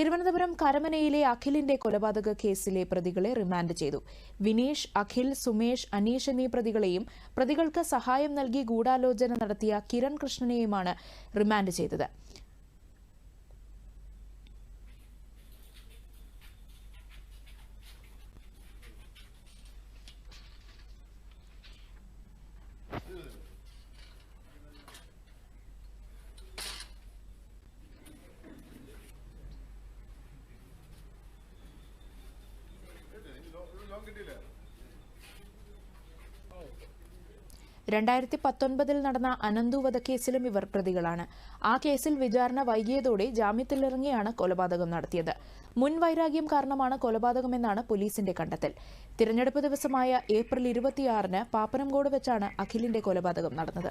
തിരുവനന്തപുരം കരമനയിലെ അഖിലിന്റെ കൊലപാതക കേസിലെ പ്രതികളെ റിമാൻഡ് ചെയ്തു. വിനീഷ് അഖിൽ സുമേഷ് അനീഷ് എന്നീ പ്രതികളെയും പ്രതികൾക്ക് സഹായം നൽകി ഗൂഢാലോചന നടത്തിയ കിരൺ കൃഷ്ണനെയുമാണ് റിമാൻഡ് ചെയ്തത്. രണ്ടായിരത്തി പത്തൊൻപതിൽ നടന്ന അനന്തു വധക്കേസിലും ഇവർ പ്രതികളാണ്. ആ കേസിൽ വിചാരണ വൈകിയതോടെ ജാമ്യത്തിലിറങ്ങിയാണ് കൊലപാതകം നടത്തിയത്. മുൻ വൈരാഗ്യം കാരണമാണ് കൊലപാതകമെന്നാണ് പോലീസിന്റെ കണ്ടെത്തൽ. തിരഞ്ഞെടുപ്പ് ദിവസമായ ഏപ്രിൽ ഇരുപത്തിയാറിന് പാപ്പനംകോട് വെച്ചാണ് അഖിലിന്റെ കൊലപാതകം നടന്നത്.